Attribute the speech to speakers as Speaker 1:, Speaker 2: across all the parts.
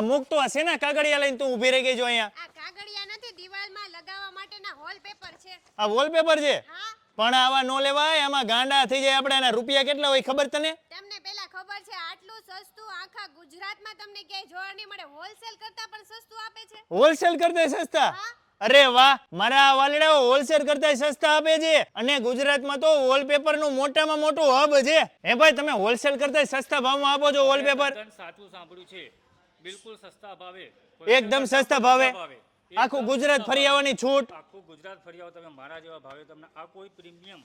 Speaker 1: આ મૂકતો આ શેના કાગળિયા લઈને તું ઊભી રહી ગઈ જો અહીંયા.
Speaker 2: આ કાગળિયા નથી દિવાલમાં લગાવવા માટેના વોલપેપર છે.
Speaker 1: આ વોલપેપર છે?
Speaker 2: હા.
Speaker 1: પણ આવા નો લેવાય આમાં ગાંડા થઈ જાય આપણે એના રૂપિયા કેટલા હોય ખબર તને?
Speaker 2: તમને પેલા ખબર છે આટલું સસ્તું આખા ગુજરાતમાં તમને ક્યાંય જોવા નહીં મળે. હોલસેલ કરતા પણ સસ્તું આપે છે.
Speaker 1: હોલસેલ કરતા સસ્તા? અરે વાહ મારા વાલડાઓ હોલસેલ કરતા સસ્તા આપે છે. અને ગુજરાતમાં તો વોલપેપરનું મોટામાં મોટું હબ છે. હે ભાઈ તમે હોલસેલ કરતા સસ્તા ભાવમાં આપો છો વોલપેપર
Speaker 3: સાચું સાંભળ્યું છે. બિલકુલ સસ્તા ભાવે.
Speaker 1: એકદમ સસ્તા ભાવે. આખું ગુજરાત ફરી આવવાની છૂટ.
Speaker 3: આખું ગુજરાત ફરી આવો તમે મારા જેવા ભાવે. તમને આ કોઈ પ્રીમિયમ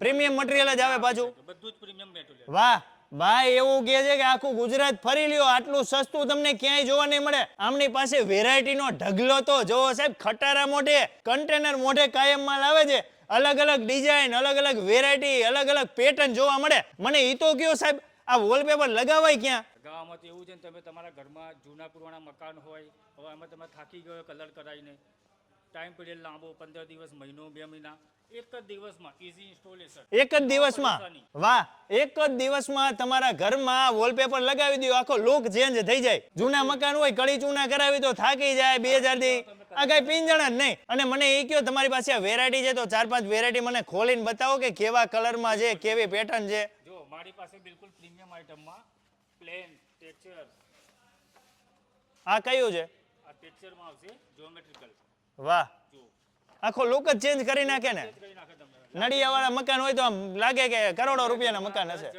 Speaker 1: પ્રીમિયમ મટીરિયલ જ આવે પાછું.
Speaker 3: બધું જ પ્રીમિયમ મેટેરિયલ
Speaker 1: વાહ. ભાઈ એવું કહે છે કે આખું ગુજરાત ફરી લ્યો. આટલું સસ્તું તમને ક્યાંય જોવા નહીં મળે. આમની પાસે વેરાયટીનો ઢગલો તો જોવો સાહેબ ખટારા મોઢે કન્ટેનર મોઢે કાયમ માલ આવે છે. અલગ અલગ ડિઝાઇન અલગ અલગ વેરાયટી અલગ અલગ પેટર્ન જોવા મળે. મને એ તો કયો સાહેબ આ વોલપેપર લગાવાય ક્યાં?
Speaker 3: ગામમાં તો એવું છે ને તમે તમારા ઘરમાં જૂના પુરાણા મકાન હોય હવે એમાં તમે થાકી ગયો કલર કરાવીને. ટાઈમ પીરિયડ લાંબો પંદર દિવસ મહિનો બે મહિના એક જ દિવસમાં ઇઝી ઇન્સ્ટોલેશન
Speaker 1: એક જ દિવસમાં? વાહ એક જ દિવસમાં તમારા ઘરમાં વોલપેપર લગાવી દો આખો લુક ચેન્જ થઈ જાય. જૂના મકાન હોય કળી ચૂના કરાવી તો થાકી જાય બે હજાર દી. આ કઈ પિંજણ જ નહીં. અને મને એ કયો તમારી પાસે આ વેરાયટી છે તો ચાર પાંચ વેરાયટી મને ખોલીને બતાવો કે કેવા કલરમાં છે કેવી પેટર્ન છે?
Speaker 3: જો મારી પાસે બિલકુલ પ્રીમિયમ આઇટમમાં પ્લેન ટેક્સચર.
Speaker 1: આ કયું છે?
Speaker 3: આ ટેક્સચરમાં આવશે જ્યોમેટ્રિકલ
Speaker 1: વાહ. આખો લુક જ ચેન્જ કરી નાખે ને. નડિયાવાળા મકાન હોય તો આમ લાગે કે કરોડો રૂપિયાના મકાન હશે.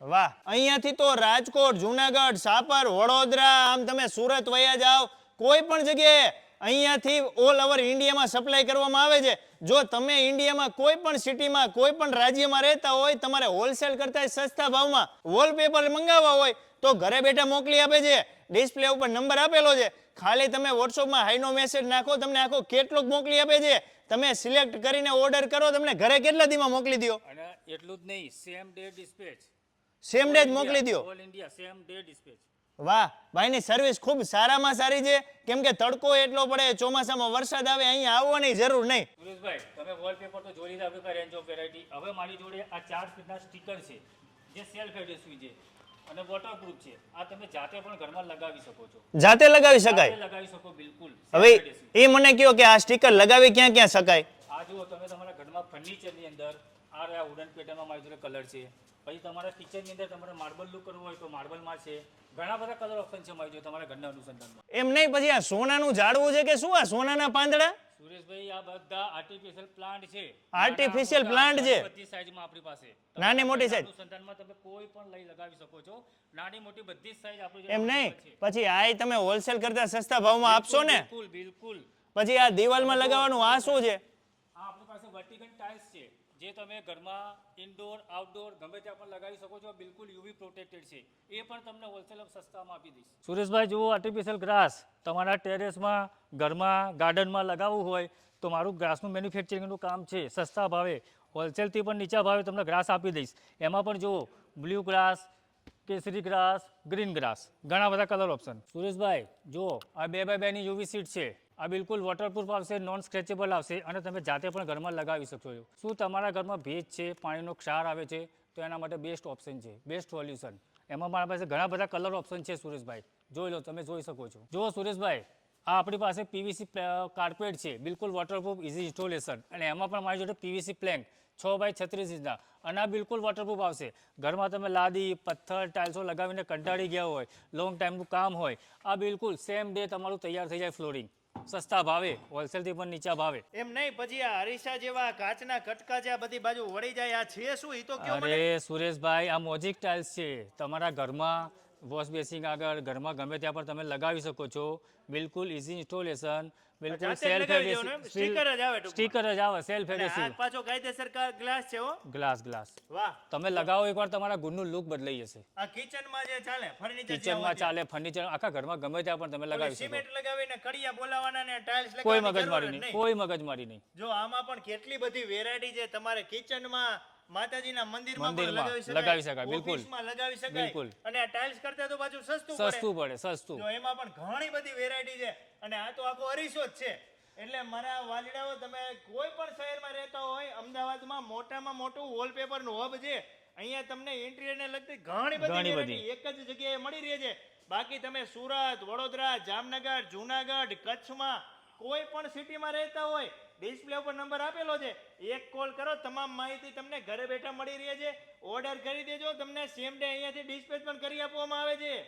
Speaker 1: વાહ. અહીંયાથી તો રાજકોટ જુનાગઢ સાપર વડોદરા આમ તમે સુરત વયા જાઓ. કોઈ પણ જગ્યાએ અહીંયાથી ઓલ ઓવર ઇન્ડિયામાં સપ્લાય કરવામાં આવે છે. જો તમે ઇન્ડિયામાં કોઈ પણ સિટીમાં કોઈ પણ રાજ્યમાં રહેતા હોય તમારે હોલસેલ કરતા સસ્તા ભાવમાં વોલપેપર મંગાવવા હોય તો ઘરે બેઠા મોકલી આપે છે. ડિસ્પ્લે ઉપર નંબર આપેલો છે. ખાલી તમે વોટ્સઅપમાં હાઈનો મેસેજ નાખો તમને આખો કેટલોક મોકલી આપે છે. તમે સિલેક્ટ કરીને ઓર્ડર કરો તમને ઘરે કેટલા દીમાં મોકલી દો
Speaker 3: અને એટલું જ નહીં same day dispatch
Speaker 1: same day જ મોકલી દો
Speaker 3: all India same day dispatch
Speaker 1: વાહ ભાઈની સર્વિસ ખૂબ સારામાં સારી છે. કેમ કે તડકો એટલો પડે ચોમાસામાં વરસાદ આવે અહીંયા આવવાની જરૂર નહીં.
Speaker 3: સુરેશભાઈ તમે વોલપેપર તો જોઈ લીધા આપણી રેન્જ ઓફ વેરાયટી હવે મારી જોડે આ ચાર ફીટના સ્ટીકર છે જે સેલ્ફ એડેસિવ છે અને વોટરપ્રૂફ છે. આ તમે જાતે પણ ઘરમાં લગાવી શકો છો.
Speaker 1: જાતે લગાવી શકાય?
Speaker 3: લગાવી શકો બિલકુલ.
Speaker 1: હવે એ મને કહો કે આ સ્ટીકર લગાવી ક્યાં ક્યાં શકાય?
Speaker 3: આ જુઓ તમે તમારા ઘરમાં ફર્નિચરની અંદર આ રહ્યા વુડન પેટર્નમાં મારી જોડે કલર છે. પછી તમારે કિચનની અંદર તમારે માર્બલ લુક કરવું હોય તો માર્બલમાં છે. ઘણા બધા કલર ઓપ્શન છે મારી જોડે તમારા ઘરના અનુસંધાનમાં.
Speaker 1: એમ નહીં પછી આ સોનાનું ઝાડવું છે કે શું? આ સોનાના પાંદડા?
Speaker 3: સુરેશભાઈ આ બધા આર્ટિફિશિયલ પ્લાન્ટ છે.
Speaker 1: આર્ટિફિશિયલ
Speaker 3: પ્લાન્ટ
Speaker 1: છે.
Speaker 3: બધી સાઈઝમાં આપણી પાસે.
Speaker 1: નાની મોટી size.
Speaker 3: અનુસંધાનમાં તમે કોઈ પણ લઈ લગાવી શકો છો. નાની મોટી બધી જ સાઈઝ આપણી
Speaker 1: એમ નહીં. પછી આ તમે હોલસેલ કરતા સસ્તા ભાવમાં આપશો ને?
Speaker 3: બિલકુલ બિલકુલ.
Speaker 1: પછી આ દિવાલમાં લગાવવાનું આ શું છે?
Speaker 3: આ આપણી પાસે વર્ટિકલ ટાઇલ્સ છે. જે તમે ઘરમાં ઇન્ડોર આઉટડોર ગમે ત્યાં પણ લગાવી શકો છો, બિલકુલ યુવી પ્રોટેક્ટેડ છે. એ પણ તમને હોલસેલ સસ્તામાં આપી દઈશ. સુરેશભાઈ, જુઓ આર્ટિફિશિયલ ગ્રાસ તમારા ટેરેસમાં ઘરમાં ગાર્ડનમાં લગાવવું હોય તો મારું ગ્રાસનું મેન્યુફેક્ચરિંગનું કામ છે, સસ્તા ભાવે. હોલસેલથી પણ નીચા ભાવે તમને ગ્રાસ આપી દઈશ. એમાં પણ જુઓ બ્લુ ગ્રાસ કેસરી ગ્રાસ ગ્રીન ગ્રાસ ઘણા બધા કલર ઓપ્શન સુરેશભાઈ, જુઓ, આ બે બાય બેની યુવી સીટ છે. આ બિલકુલ વોટરપ્રૂફ આવશે નોન સ્ક્રેચેબલ આવશે અને તમે જાતે પણ ઘરમાં લગાવી શકશો છો શું તમારા ઘરમાં ભેજ છે, પાણીનો ક્ષાર આવે છે, તો એના માટે બેસ્ટ ઓપ્શન છે બેસ્ટ સોલ્યુશન એમાં મારા પાસે ઘણા બધા કલર ઓપ્શન છે સુરેશભાઈ. જોઈ લો, તમે જોઈ શકો છો. જુઓ સુરેશભાઈ, આ આપણી પાસે પીવીસી કાર્પેટ છે, બિલકુલ વોટરપ્રૂફ ઇઝી ઇન્સ્ટોલેશન અને એમાં પણ મારી જોડે પીવીસી પ્લેન્ક છ બાય છત્રીસ ઇંચના. અને આ બિલકુલ વોટરપ્રૂફ આવશે. ઘરમાં તમે લાદી, પથ્થર ટાઇલ્સો લગાવીને કંટાળી ગયા હોય લોંગ ટાઈમનું કામ હોય, આ બિલકુલ સેમ ડે તમારું તૈયાર થઈ જાય ફ્લોરિંગ સસ્તા ભાવે હોલસેલથી પણ નીચા ભાવે.
Speaker 1: એમ નહીં પછી આ હરીસા જેવા કાચના કટકા છે આ બધી બાજુ વળી જાય આ છે શું? એ તો કયો મને
Speaker 3: અરે સુરેશભાઈ આ મોજિક ટાઇલ્સ છે. તમારા ઘરમાં વોશ બેસિંગ આગળ ઘરમાં ગમે ત્યાં પણ તમે લગાવી શકો છો. બિલકુલ ઇઝી ઇન્સ્ટોલેશન બિલકુલ સેલ્ફ?
Speaker 1: Sticker જ આવે
Speaker 3: સ્ટીકર જ આવે સેલ્ફ
Speaker 1: અને
Speaker 3: એડેસિવ
Speaker 1: પાછો કાયદેસર ગ્લાસ છે હો?
Speaker 3: ગ્લાસ ગ્લાસ
Speaker 1: વાહ.
Speaker 3: તમે લગાવો એકવાર તમારા ઘરનું લુક બદલાઈ જશે.
Speaker 1: આ કિચનમાં જે ચાલે ફર્નિચર
Speaker 3: કિચનમાં ચાલે ફર્નિચર આખા ઘરમાં ગમે ત્યાં પણ તમે લગાવી શકો.
Speaker 1: સિમેન્ટ લગાવીને કડિયા બોલાવાના ને ટાઇલ્સ
Speaker 3: કોઈ
Speaker 1: લગાવવાની મારી
Speaker 3: મગજમારી નહીં
Speaker 1: નહીં.
Speaker 3: કોઈ મગજમારી નહીં.
Speaker 1: જો આમાં પણ કેટલી બધી વેરાયટી છે તમારે કિચનમાં માતાજીના મંદિરમાં
Speaker 3: મંદિરમાં
Speaker 1: લગાવી શકાય
Speaker 3: બિલકુલ.
Speaker 1: ઓફિસમાં લગાવી શકાય.
Speaker 3: બિલકુલ.
Speaker 1: અને આ ટાઇલ્સ કરતા તો પાછું સસ્તું પડે.
Speaker 3: સસ્તું પડે સસ્તું.
Speaker 1: જો એમાં પણ ઘણી બધી વેરાયટી છે. અને આ તો આખો અરીસો જ છે. એટલે મારા વાલીડાઓ તમે કોઈ પણ શહેરમાં રહેતા હોય અમદાવાદમાં મોટામાં મોટું વોલપેપરનું હબ છે. અહીંયા તમને ઇન્ટિરિયરને લગતી ઘણી બધી
Speaker 3: ઘણી
Speaker 1: એક જ જગ્યાએ મળી રહે છે. બાકી તમે સુરત વડોદરા જામનગર જુનાગઢ કચ્છમાં કોઈ પણ સિટીમાં રહેતા હોય ડિસ્પ્લે ઉપર નંબર આપેલો છે, એક કોલ કરો, તમામ માહિતી તમને ઘરે બેઠા મળી રહે છે. ઓર્ડર કરી દેજો, તમને સેમ ડે અહીંયાથી ડિસ્પેચ પણ કરી આપવામાં આવે છે.